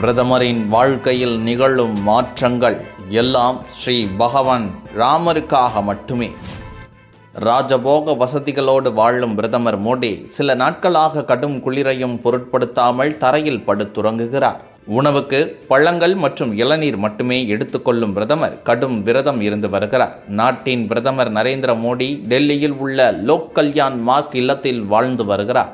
பிரதமரின் வாழ்க்கையில் நிகழும் மாற்றங்கள் எல்லாம் ஸ்ரீ பகவான் ராமருக்காக மட்டுமே. ராஜபோக வசதிகளோடு வாழும் பிரதமர் மோடி சில நாட்களாக கடும் குளிரையும் பொருட்படுத்தாமல் தரையில் படுத்துறங்குகிறார் உணவுக்கு பழங்கள் மற்றும் இளநீர் மட்டுமே எடுத்துக்கொள்ளும் பிரதமர் கடும் விரதம் இருந்து வருகிறார். நாட்டின் பிரதமர் நரேந்திர மோடி டெல்லியில் உள்ள லோக் கல்யாண் மார்க் இல்லத்தில் வாழ்ந்து வருகிறார்.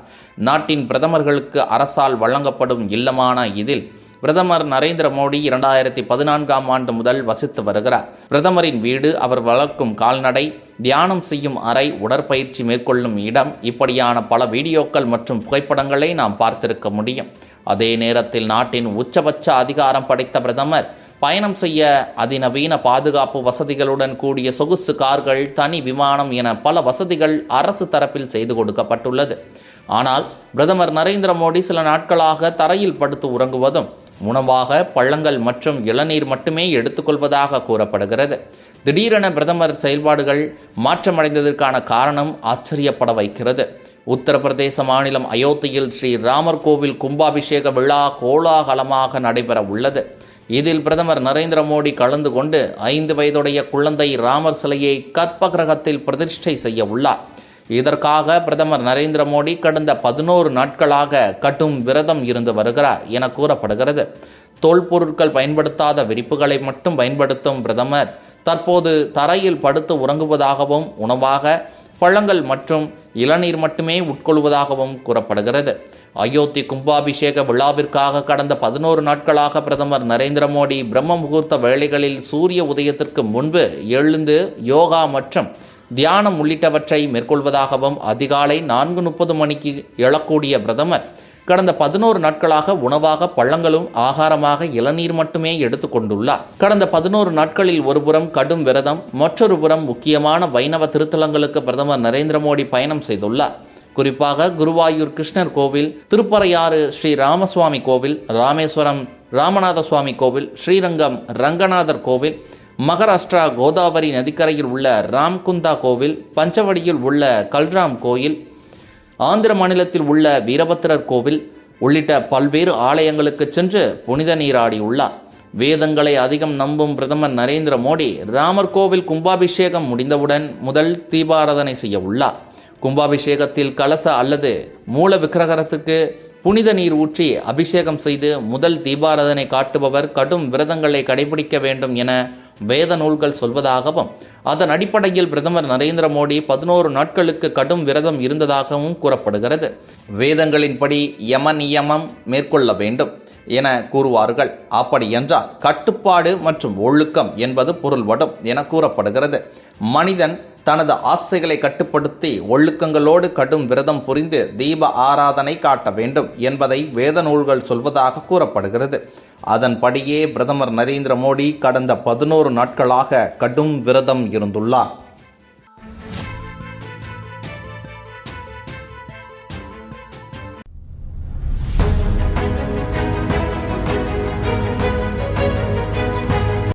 நாட்டின் பிரதமர்களுக்கு அரசால் வழங்கப்படும் இல்லமான இதில் பிரதமர் நரேந்திர மோடி இரண்டாயிரத்தி பதினான்காம் ஆண்டு முதல் வசித்து வருகிறார். பிரதமரின் வீடு அவர் வளர்க்கும் கால்நடை தியானம் செய்யும் அறை உடற்பயிற்சி மேற்கொள்ளும் இடம் இப்படியான பல வீடியோக்கள் மற்றும் புகைப்படங்களை நாம் பார்த்திருக்க முடியும். அதே நேரத்தில் நாட்டின் உச்சபட்ச அதிகாரம் படைத்த பிரதமர் பயணம் செய்ய அதிநவீன பாதுகாப்பு வசதிகளுடன் கூடிய சொகுசு கார்கள் தனி விமானம் என பல வசதிகள் அரசு தரப்பில் செய்து கொடுக்கப்பட்டுள்ளது. ஆனால் பிரதமர் நரேந்திர மோடி சில நாட்களாக தரையில் படுத்து உறங்குவதும் உணவாக பழங்கள் மற்றும் இளநீர் மட்டுமே எடுத்துக்கொள்வதாக கூறப்படுகிறது. திடீரென பிரதமர் செயல்பாடுகள் மாற்றமடைந்ததற்கான காரணம் ஆச்சரியப்பட வைக்கிறது. உத்தரப்பிரதேச மாநிலம் அயோத்தியில் ஸ்ரீ ராமர் கோவில் கும்பாபிஷேக விழா கோலாகலமாக நடைபெற உள்ளது. இதில் பிரதமர் நரேந்திர மோடி கலந்து கொண்டு ஐந்து வயதுடைய குழந்தை ராமர் சிலையை கற்பகிரகத்தில் பிரதிஷ்டை செய்ய உள்ளார். இதற்காக பிரதமர் நரேந்திர மோடி கடந்த பதினோரு நாட்களாக கடும் விரதம் இருந்து வருகிறார் என கூறப்படுகிறது. தோல் பொருட்கள் பயன்படுத்தாத விரிப்புகளை மட்டும் பயன்படுத்தும் பிரதமர் தற்போது தரையில் படுத்து உறங்குவதாகவும் உணவாக பழங்கள் மற்றும் இளநீர் மட்டுமே உட்கொள்வதாகவும் கூறப்படுகிறது. அயோத்தி கும்பாபிஷேக விழாவிற்காக கடந்த பதினோரு நாட்களாக பிரதமர் நரேந்திர மோடி பிரம்ம முகூர்த்த வேளைகளில் சூரிய உதயத்திற்கு முன்பு எழுந்து யோகா மற்றும் தியானம் உள்ளிட்டவற்றை மேற்கொள்வதாகவும் அதிகாலை நான்கு முப்பது மணிக்கு எழக்கூடிய பிரதமர் கடந்த பதினோரு நாட்களாக உணவாக பழங்களும் ஆகாரமாக இளநீர் மட்டுமே எடுத்துக்கொண்டுள்ளார் கடந்த பதினோரு நாட்களில் ஒருபுறம் கடும் விரதம் மற்றொரு புறம் முக்கியமான வைணவ திருத்தலங்களுக்கு பிரதமர் நரேந்திர மோடி பயணம் செய்துள்ளார். குறிப்பாக குருவாயூர் கிருஷ்ணர் கோவில் திருப்பறையாறு ஸ்ரீ ராமசுவாமி கோவில் ராமேஸ்வரம் ராமநாத சுவாமி கோவில் ஸ்ரீரங்கம் ரங்கநாதர் கோவில் மகாராஷ்டிரா கோதாவரி நதிக்கரையில் உள்ள ராம்குந்தா கோவில் பஞ்சவடியில் உள்ள கல்ராம் கோயில் ஆந்திர மாநிலத்தில் உள்ள வீரபத்திரர் கோவில் உள்ளிட்ட பல்வேறு ஆலயங்களுக்கு சென்று புனித நீராடியுள்ளார் வேதங்களை அதிகம் நம்பும் பிரதமர் நரேந்திர மோடி ராமர் கோவில் கும்பாபிஷேகம் முடிந்தவுடன் முதல் தீபாராதனை செய்ய உள்ளார். கும்பாபிஷேகத்தில் கலச அல்லது மூல விக்கிரகரத்துக்கு புனித நீர் ஊற்றி அபிஷேகம் செய்து முதல் தீபாராதனை காட்டுபவர் கடும் விரதங்களை கடைபிடிக்க வேண்டும் என வேத நூல்கள் சொல்வதாகவும் அதன் அடிப்படையில் பிரதமர் நரேந்திர மோடி பதினோரு நாட்களுக்கு கடும் விரதம் இருந்ததாகவும் கூறப்படுகிறது. வேதங்களின்படி யம நியமம் மேற்கொள்ள வேண்டும் என கூறுவார்கள். அப்படி என்றால் கட்டுப்பாடு மற்றும் ஒழுக்கம் என்பது பொருள்படும் என கூறப்படுகிறது. மனிதன் தனது ஆசைகளை கட்டுப்படுத்தி ஒழுக்கங்களோடு கடும் விரதம் புரிந்து தீப ஆராதனை காட்ட வேண்டும் என்பதை வேத நூல்கள் சொல்வதாக கூறப்படுகிறது. அதன்படியே பிரதமர் நரேந்திர மோடி கடந்த பதினோரு நாட்களாக கடும் விரதம் இருந்துள்ளார்.